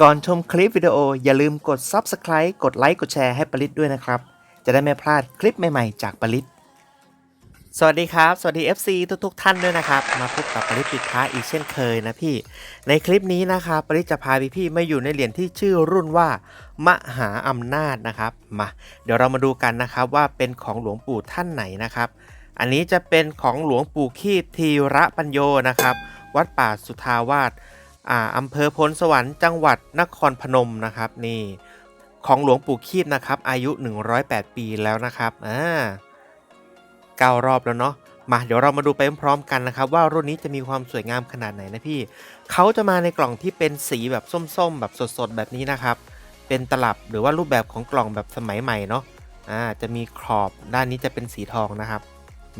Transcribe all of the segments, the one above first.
ก่อนชมคลิปวิดีโออย่าลืมกด Subscribe กดไลค์กดแชร์ให้ปริศด้วยนะครับ จะได้ไม่พลาดคลิปใหม่ๆ จากปริศสวัสดีครับ สวัสดี FC ทุกๆ ท่านด้วยนะครับ มาพบกับปริศปิดท้ายอีกเช่นเคยนะพี่ ในคลิปนี้นะครับปริศจะพาพี่ๆมาอยู่ในเหรียญที่ชื่อรุ่นว่า มหาอำนาจนะครับมาเดี๋ยวเรามาดูกันนะครับว่าเป็นของหลวงปู่ท่านไหนนะครับ อันนี้จะเป็นของหลวงปู่คีบทีระปัญโยนะครับ วัดป่าสุทาวาสอ่าอำเภอพลสวรรค์จังหวัดนครพนมนะครับนี่ของหลวงปู่คีบนะครับ อายุ 108 ปีแล้วนะครับอ่าเก้ารอบแล้วเนาะมาเดี๋ยวเรามาดูไปพร้อมๆกันนะครับ ว่ารุ่นนี้จะมีความสวยงามขนาดไหนนะพี่เขาจะมาในกล่องที่เป็นสีแบบส้มๆ แบบสดๆ แบบนี้นะครับ เป็นตลับหรือว่ารูปแบบของกล่องแบบสมัยใหม่เนาะอ่าจะมีขอบด้านนี้จะเป็นสีทองนะครับ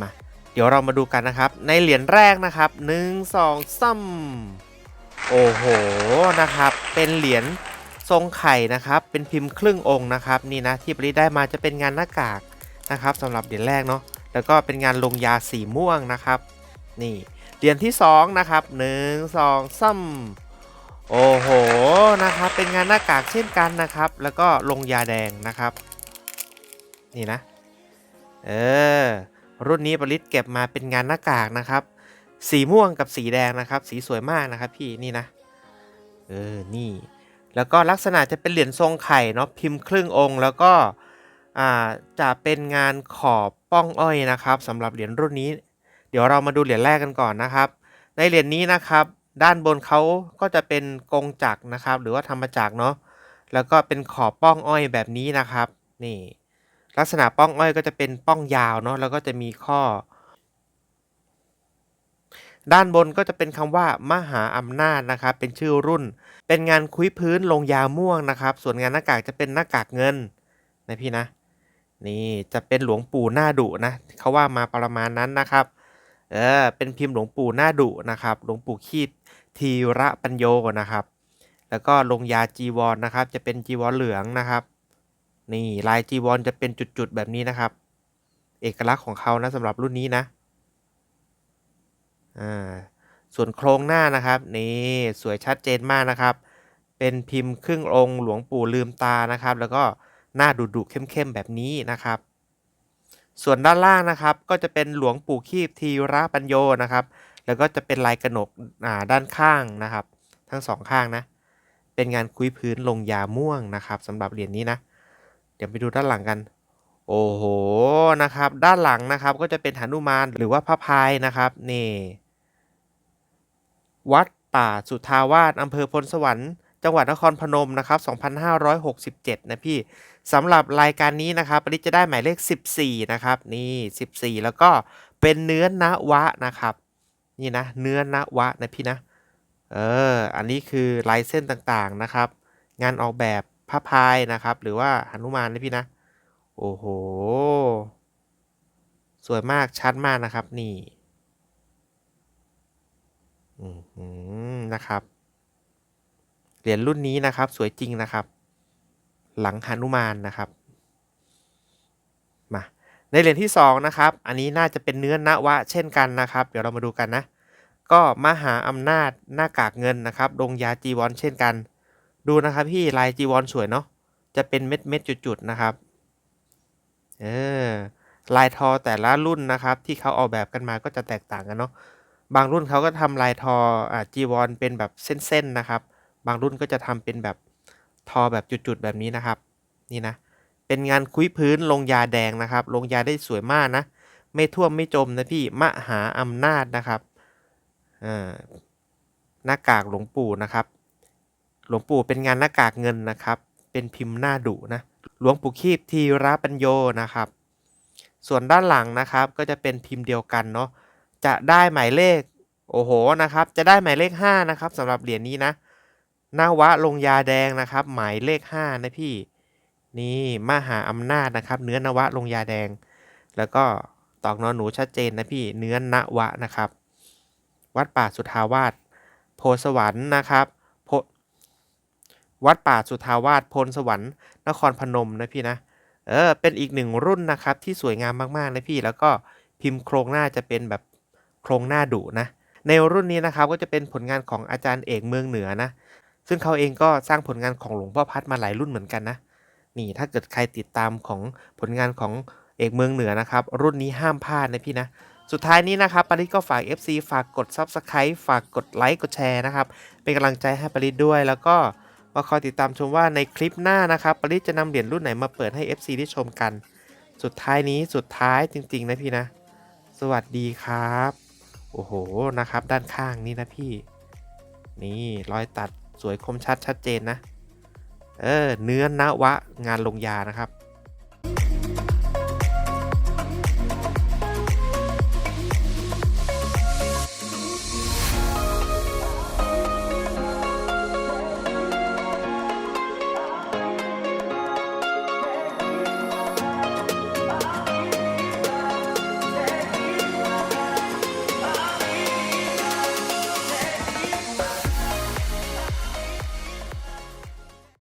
มา เดี๋ยวเรามาดูกันนะครับ ในเหรียญแรกนะครับ 1 2 3โอ้โหนะครับ เป็นเหรียญทรงไข่นะครับ เป็นพิมพ์ครึ่งองค์นะครับ นี่นะที่ปริได้มาจะเป็นงานหน้ากากนะครับสำหรับเหรียญแรกเนาะแล้วก็เป็นงานลงยาสีม่วงนะครับ นี่เหรียญที่2นะครับหนึ่งสองซ้ำโอ้โหนะครับ เป็นงานหน้ากากเช่นกันนะครับ แล้วก็ลงยาแดงนะครับ นี่นะ เออ รุ่นนี้ปริศเก็บมาเป็นงานหน้ากากนะครับ สีม่วงกับสีแดงนะครับ สีสวยมากนะครับพี่นี่นะ เออ นี่ แล้วก็ลักษณะจะเป็นเหรียญทรงไข่เนาะพิมพ์ครึ่งองค์ แล้วก็อ่าจะเป็นงานขอบป้องอ้อยนะครับสำหรับเหรียญรุ่นนี้ เดี๋ยวเรามาดูเหรียญแรกกันก่อนนะครับ ในเหรียญนี้นะครับ ด้านบนเขาก็จะเป็นกงจักรนะครับ หรือว่าทำมาจากเนาะแล้วก็เป็นขอบป้องอ้อยแบบนี้นะครับ นี่ ลักษณะป้องอ้อยก็จะเป็นป้องยาวเนาะแล้วก็จะมีข้อ ด้านบนก็จะเป็นคำว่ามหาอำนาจนะครับ เป็นชื่อรุ่น เป็นงานคุยพื้นลงยาม่วงนะครับ ส่วนงานหน้ากากจะเป็นหน้ากากเงินนะพี่นะ นี่จะเป็นหลวงปู่หน้าดุนะเขาว่ามาประมาณนั้นนะครับ เออเป็นพิมพ์หลวงปู่หน้าดุนะครับ หลวงปู่ขีดทีระปัญโยนะครับ แล้วก็ลงยาจีวรนนะครับ จะเป็นจีวรเหลืองนะครับ นี่ลายจีวรจะเป็นจุดๆแบบนี้นะครับ เอกลักษณ์ของเขานะสำหรับรุ่นนี้นะอ่าส่วนโครงหน้านะครับนี่สวยชัดเจนมากนะครับ เป็นพิมพ์ครึ่งองค์หลวงปู่ลืมตานะครับ แล้วก็หน้าดุดุๆเข้มๆแบบนี้นะครับ ส่วนด้านล่างนะครับ ก็จะเป็นหลวงปู่คีบทีระปัญโยนะครับ แล้วก็จะเป็นลายกระหนกด้านข้างนะครับ ทั้งสองข้างนะ เป็นงานคุยพื้นลงยาม่วงนะครับสำหรับเหรียญนี้นะ เดี๋ยวไปดูด้านหลังกัน โอ้โหนะครับ ด้านหลังนะครับก็จะเป็นหนุมานหรือว่าพระพายนะครับนี่วัดป่าสุทาวาสอำเภอพลสวรรค์จังหวัดนครพนมนะครับ 2567 นะพี่สำหรับรายการนี้นะครับปริจะได้หมายเลข 14 นะครับ นี่ 14 แล้วก็เป็นเนื้อนะวะนะครับ นี่นะ เนื้อนะวะนะพี่นะ เออ อันนี้คือลายเส้นต่างๆนะครับ งานออกแบบ พระพายนะครับ หรือว่าหนุมานนะพี่นะ โอ้โห สวยมากชัดมากนะครับ นี่อือหือนะครับ เหรียญรุ่นนี้นะครับ สวยจริงนะครับ หลังหนุมานนะครับ มา ในเหรียญที่สองนะครับ อันนี้น่าจะเป็นเนื้อนวะ เช่นกันนะครับ เดี๋ยวเรามาดูกันนะ ก็มหาอำนาจหน้ากากเงินนะครับดงยาจีวรเช่นกัน ดูนะครับพี่ลายจีวรสวยเนาะจะเป็นเม็ดเม็ดจุดๆนะครับเออลายทอแต่ละรุ่นนะครับ ที่เขาออกแบบกันมาก็จะแตกต่างกันเนาะบางรุ่นเขาก็ทำลายทออ่าจีวรเป็นแบบเส้นๆนะครับ บางรุ่นก็จะทำเป็นแบบทอแบบจุดๆแบบนี้นะครับ นี่นะ เป็นงานคุยพื้นลงยาแดงนะครับ ลงยาได้สวยมากนะ ไม่ท่วมไม่จมนะพี่มหาอำนาจนะครับอ่าหน้ากากหลวงปู่นะครับ หลวงปู่เป็นงานหน้ากากเงินนะครับ เป็นพิมพ์หน้าดุนะ หลวงปู่คีบทีระปัญโยนะครับ ส่วนด้านหลังนะครับก็จะเป็นพิมพ์เดียวกันเนาะ จะได้หมายเลข โอ้โหนะครับ จะได้หมายเลข 5 นะครับสำหรับเหรียญนี้นะนาวะลงยาแดงนะครับ หมายเลข 5 นะพี่ นี่มหาอำนาจนะครับ เนื้อนวะลงยาแดง แล้วก็ตอกนอนหนูชัดเจนนะพี่ เนื้อนวะนะครับ วัดป่าสุทาวาสโพสวรรค์นะครับ วัดป่าสุทาวาสพนสวรรค์นครพนมนะพี่นะเออเป็นอีกหนึ่งรุ่นนะครับที่สวยงามมากๆนะพี่ แล้วก็พิมพ์โครงหน้าจะเป็นแบบโครงหน้าดุนะ ในรุ่นนี้นะครับก็จะเป็นผลงานของอาจารย์เอกเมืองเหนือนะ ซึ่งเขาเองก็สร้างผลงานของหลวงพ่อพัดมาหลายรุ่นเหมือนกันนะนี่ถ้าเกิดใครติดตามของผลงานของเอกเมืองเหนือนะครับ รุ่นนี้ห้ามพลาดนะพี่นะ สุดท้ายนี้นะครับปริศก็ฝาก FC ฝากกด Subscribe ฝากกดไลค์กดแชร์นะครับ เป็นกำลังใจให้ปริศด้วยแล้วก็ มาคอยติดตามชมว่าในคลิปหน้านะครับปริศจะนำเหรียญรุ่นไหนมาเปิดให้ FC ได้ชมกัน สุดท้ายนี้สุดท้ายจริง ๆ นะพี่นะ สวัสดีครับ โอ้โหนะครับ ด้านข้างนี่นะพี่ นี่รอยตัดสวยคมชัดชัดเจนนะ เออเนื้อนวะงานลงยานะครับ